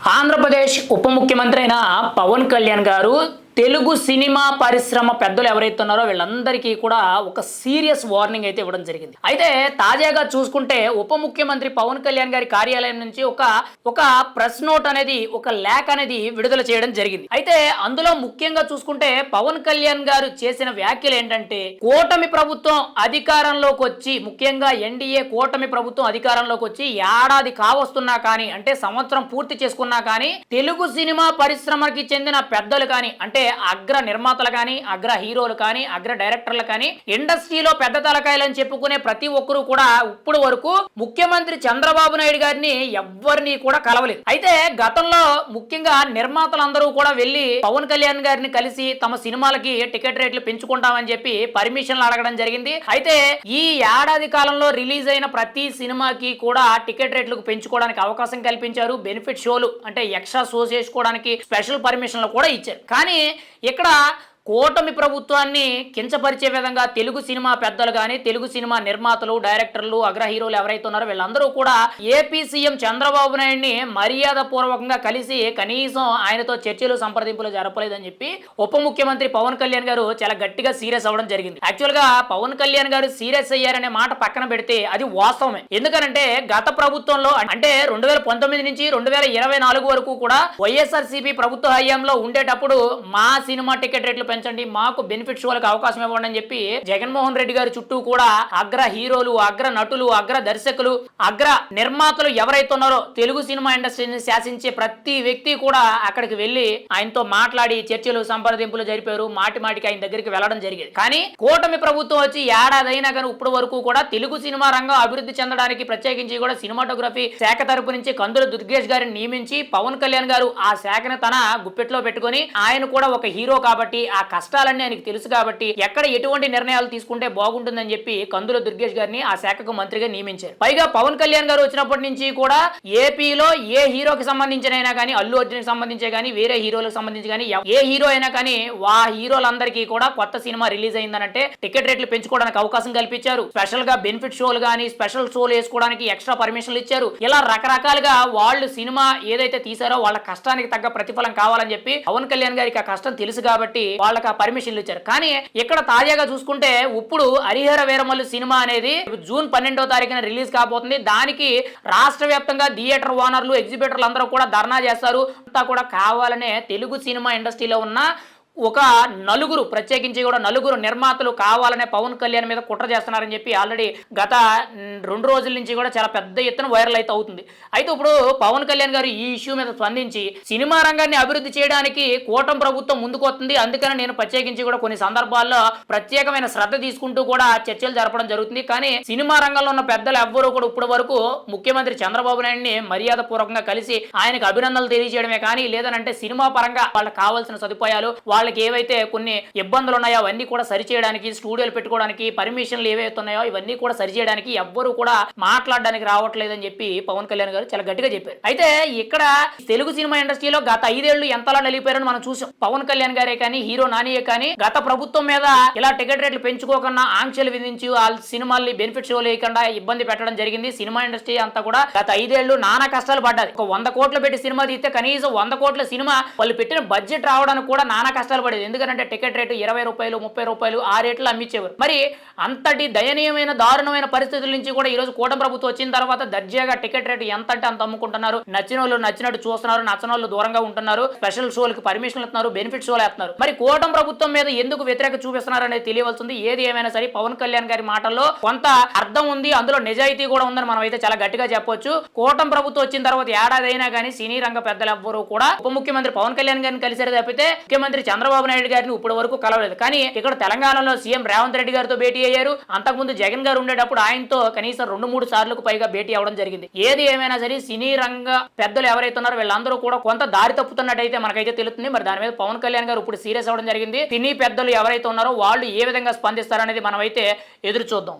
ఆంధ్రప్రదేశ్ ఉప ముఖ్యమంత్రి అయిన పవన్ కళ్యాణ్ గారు తెలుగు సినిమా పరిశ్రమ పెద్దలు ఎవరైతే ఉన్నారో వీళ్ళందరికీ కూడా ఒక సీరియస్ వార్నింగ్ అయితే ఇవ్వడం జరిగింది. అయితే తాజాగా చూసుకుంటే ఉప ముఖ్యమంత్రి పవన్ కళ్యాణ్ గారి కార్యాలయం నుంచి ఒక ఒక ప్రెస్ నోట్ అనేది ఒక లేఖ అనేది విడుదల చేయడం జరిగింది. అయితే అందులో ముఖ్యంగా చూసుకుంటే పవన్ కళ్యాణ్ గారు చేసిన వ్యాఖ్యలు ఏంటంటే కూటమి ప్రభుత్వం అధికారంలోకి వచ్చి ముఖ్యంగా ఎన్డీఏ కూటమి ప్రభుత్వం అధికారంలోకి వచ్చి ఏడాది కావస్తున్నా కానీ అంటే సంవత్సరం పూర్తి చేసుకున్నా కానీ తెలుగు సినిమా పరిశ్రమకి చెందిన పెద్దలు కానీ అంటే అగ్ర నిర్మాతలు కానీ అగ్ర హీరోలు కానీ అగ్ర డైరెక్టర్లు కానీ ఇండస్ట్రీలో పెద్ద తలకాయలని చెప్పుకునే ప్రతి ఒక్కరూ కూడా ఇప్పుడు వరకు ముఖ్యమంత్రి చంద్రబాబు నాయుడు గారిని ఎవ్వరిని కూడా కలవలేదు. అయితే గతంలో ముఖ్యంగా నిర్మాతలందరూ కూడా వెళ్ళి పవన్ కళ్యాణ్ గారిని కలిసి తమ సినిమాలకి టికెట్ రేట్లు పెంచుకుంటామని చెప్పి పర్మిషన్లు అడగడం జరిగింది. అయితే ఈ ఏడాది కాలంలో రిలీజ్ అయిన ప్రతి సినిమాకి కూడా టికెట్ రేట్లకు పెంచుకోవడానికి అవకాశం కల్పించారు. బెనిఫిట్ షోలు అంటే ఎక్స్ట్రా షోస్ చేసుకోవడానికి స్పెషల్ పర్మిషన్లు కూడా ఇచ్చారు. కానీ ఇక్కడ కూటమి ప్రభుత్వాన్ని కించపరిచే విధంగా తెలుగు సినిమా పెద్దలు కానీ తెలుగు సినిమా నిర్మాతలు డైరెక్టర్లు అగ్ర హీరోలు ఎవరైతే ఉన్నారో వీళ్ళందరూ కూడా ఏపీ సీఎం చంద్రబాబు నాయుడిని మర్యాద పూర్వకంగా కలిసి కనీసం ఆయనతో చర్చలు సంప్రదింపులు జరపలేదని చెప్పి ఉప ముఖ్యమంత్రి పవన్ కళ్యాణ్ గారు చాలా గట్టిగా సీరియస్ అవ్వడం జరిగింది. యాక్చువల్గా పవన్ కళ్యాణ్ గారు సీరియస్ అయ్యారనే మాట పక్కన పెడితే అది వాస్తవమే. ఎందుకనంటే గత ప్రభుత్వంలో అంటే రెండు వేల పంతొమ్మిది నుంచి రెండు వేల ఇరవై నాలుగు వరకు కూడా వైఎస్ఆర్సీపీ ప్రభుత్వ హయాంలో ఉండేటప్పుడు మా సినిమా టికెట్ రేట్లు పెంచండి మాకు బెనిఫిట్ వాళ్ళకి అవకాశం ఇవ్వండి అని చెప్పి జగన్మోహన్ రెడ్డి గారి చుట్టూ కూడా అగ్ర హీరోలు అగ్ర నటులు అగ్ర దర్శకులు అగ్ర నిర్మాతలు ఎవరైతే ఉన్నారో తెలుగు సినిమా ఇండస్ట్రీని శాసించే ప్రతి వ్యక్తి కూడా అక్కడికి వెళ్ళి ఆయనతో మాట్లాడి చర్చలు సంప్రదింపులు జరిపారు. మాటి మాటికి ఆయన దగ్గరికి వెళ్ళడం జరిగేది. కానీ కూటమి ప్రభుత్వం వచ్చి ఏడాది అయినా కానీ ఇప్పటి వరకు కూడా తెలుగు సినిమా రంగం అభివృద్ధి చెందడానికి ప్రత్యేకించి కూడా సినిమాటోగ్రఫీ శాఖ తరపు నుంచి కందుల దుర్గేష్ గారిని నియమించి పవన్ కళ్యాణ్ గారు ఆ శాఖను తన గుప్పెట్లో పెట్టుకొని ఆయన కూడా ఒక హీరో కాబట్టి ఆ కష్టాలన్నీ ఆయనకి తెలుసు కాబట్టి ఎక్కడ ఎటువంటి నిర్ణయాలు తీసుకుంటే బాగుంటుందని చెప్పి కందుల దుర్గేష్ గారిని ఆ శాఖకు మంత్రిగా నియమించారు. పైగా పవన్ కళ్యాణ్ గారు వచ్చినప్పటి నుంచి కూడా ఏపీలో ఏ హీరోకి సంబంధించిన అయినా కానీ అల్లు అర్జున్ సంబంధించే కానీ వేరే హీరోలకు సంబంధించి కానీ ఏ హీరో అయినా కానీ ఆ హీరోలందరికీ కూడా కొత్త సినిమా రిలీజ్ అయిందనంటే టికెట్ రేట్లు పెంచుకోవడానికి అవకాశం కల్పించారు. స్పెషల్గా బెనిఫిట్ షోలు కానీ స్పెషల్ షోలు వేసుకోవడానికి ఎక్స్ట్రా పర్మిషన్లు ఇచ్చారు. ఇలా రకరకాలుగా వాళ్ళు సినిమా ఏదైతే తీసారో వాళ్ళ కష్టానికి తగ్గ ప్రతిఫలం కావాలని చెప్పి పవన్ కళ్యాణ్ గారికి ఆ కష్టం తెలుసు కాబట్టి వాళ్ళకి ఆ పర్మిషన్లు ఇచ్చారు. కానీ ఇక్కడ తాజాగా చూసుకుంటే ఇప్పుడు హరిహర వీరమల్లు సినిమా అనేది జూన్ పన్నెండో తారీఖున రిలీజ్ కాబోతుంది. దానికి రాష్ట్ర వ్యాప్తంగా థియేటర్ ఓనర్లు ఎగ్జిబిటర్లు అందరూ కూడా ధర్నా చేస్తారు. అంతా కూడా కావాలనే తెలుగు సినిమా ఇండస్ట్రీలో ఉన్న ఒక నలుగురు ప్రత్యేకించి కూడా నలుగురు నిర్మాతలు కావాలనే పవన్ కళ్యాణ్ మీద కుట్ర చేస్తున్నారని చెప్పి ఆల్రెడీ గత రెండు రోజుల నుంచి కూడా చాలా పెద్ద ఎత్తున వైరల్ అయితే అవుతుంది. అయితే ఇప్పుడు పవన్ కళ్యాణ్ గారు ఈ ఇష్యూ మీద స్పందించి సినిమా రంగాన్ని అభివృద్ధి చేయడానికి కూటమి ప్రభుత్వం ముందుకొస్తుంది అందుకని నేను ప్రత్యేకించి కూడా కొన్ని సందర్భాల్లో ప్రత్యేకమైన శ్రద్ధ తీసుకుంటూ కూడా చర్చలు జరపడం జరుగుతుంది. కానీ సినిమా రంగంలో ఉన్న పెద్దలు ఎవ్వరూ కూడా ఇప్పటి వరకు ముఖ్యమంత్రి చంద్రబాబు నాయుడిని మర్యాద పూర్వకంగా కలిసి ఆయనకు అభినందనలు తెలియజేయడమే కానీ లేదనంటే సినిమా పరంగా వాళ్ళకి కావాల్సిన సదుపాయాలు వాళ్ళ వాళ్ళకి ఏవైతే కొన్ని ఇబ్బందులు ఉన్నాయో అవన్నీ కూడా సరిచేయడానికి స్టూడియోలు పెట్టుకోవడానికి పర్మిషన్లు ఏవైతే ఉన్నాయో ఇవన్నీ కూడా సరిచేయడానికి ఎవ్వరూ కూడా మాట్లాడడానికి రావట్లేదని చెప్పి పవన్ కళ్యాణ్ గారు చాలా గట్టిగా చెప్పారు. అయితే ఇక్కడ తెలుగు సినిమా ఇండస్ట్రీలో గత ఐదేళ్ళు ఎంతలా నిలిపారని మనం చూసాం. పవన్ కళ్యాణ్ గారే కానీ హీరో నానియే కానీ గత ప్రభుత్వం మీద ఇలా టికెట్ రేట్లు పెంచుకోకుండా ఆంక్షలు విధించి వాళ్ళ సినిమాల్ని బెనిఫిట్ షో లేకుండా ఇబ్బంది పెట్టడం జరిగింది. సినిమా ఇండస్ట్రీ అంతా కూడా గత ఐదేళ్ళు నానా కష్టాలు పడ్డారు ఒక వంద కోట్లు పెట్టి సినిమా తీస్తే కనీసం వంద కోట్ల సినిమా వాళ్ళు పెట్టిన బడ్జెట్ రావడానికి కూడా నానా కష్టాలు పడేది. ఎందుకంటే టికెట్ రేటు ఇరవై రూపాయలు ముప్పై రూపాయలు ఆ రేట్లు అమ్మించేవారు మరి అంతటి దయనీయమైన దారుణమైన పరిస్థితుల నుంచి కూడా ఈ రోజు కూటమి ప్రభుత్వం వచ్చిన తర్వాత దర్జాగా టికెట్ రేటు ఎంత అంటే అంత అమ్ముకుంటున్నారు. నచ్చిన వాళ్ళు నచ్చినట్టు చూస్తున్నారు నచ్చిన వాళ్ళు దూరంగా ఉంటున్నారు స్పెషల్ షోలకు పర్మిషన్లు ఇస్తున్నారు బెనిఫిట్ షోలు వేస్తున్నారు. మరి కూటమి ప్రభుత్వం మీద ఎందుకు వ్యతిరేక చూపిస్తున్నారు అనేది తెలియవలసింది. ఏది ఏమైనా సరే పవన్ కళ్యాణ్ గారి మాటల్లో కొంత అర్థం ఉంది అందులో నిజాయితీ కూడా ఉందని మనం అయితే చాలా గట్టిగా చెప్పొచ్చు. కూటమి ప్రభుత్వం వచ్చిన తర్వాత ఏడాది అయినా కానీ సినీ రంగ పెద్దలు ఎవ్వరూ కూడా ఉప ముఖ్యమంత్రి పవన్ కళ్యాణ్ గారిని కలిసారు తప్పితే ముఖ్యమంత్రి చంద్రబాబు నాయుడు గారిని ఇప్పటి వరకు కలవలేదు. కానీ ఇక్కడ తెలంగాణలో సీఎం రేవంత్ రెడ్డి గారితో భేటీ అయ్యారు. అంతకుముందు జగన్ గారు ఉండేటప్పుడు ఆయనతో కనీసం రెండు మూడు సార్లకు పైగా భేటీ అవడం జరిగింది. ఏది ఏమైనా సరే సినీ రంగ పెద్దలు ఎవరైతే ఉన్నారో వీళ్ళందరూ కూడా కొంత దారి తప్పుతున్నట్టయితే మనకైతే తెలుస్తుంది. మరి దాని మీద పవన్ కళ్యాణ్ గారు ఇప్పుడు సీరియస్ అవడం జరిగింది. సినీ పెద్దలు ఎవరైతే ఉన్నారో వాళ్ళు ఏ విధంగా స్పందిస్తారనేది మనం అయితే ఎదురు చూద్దాం.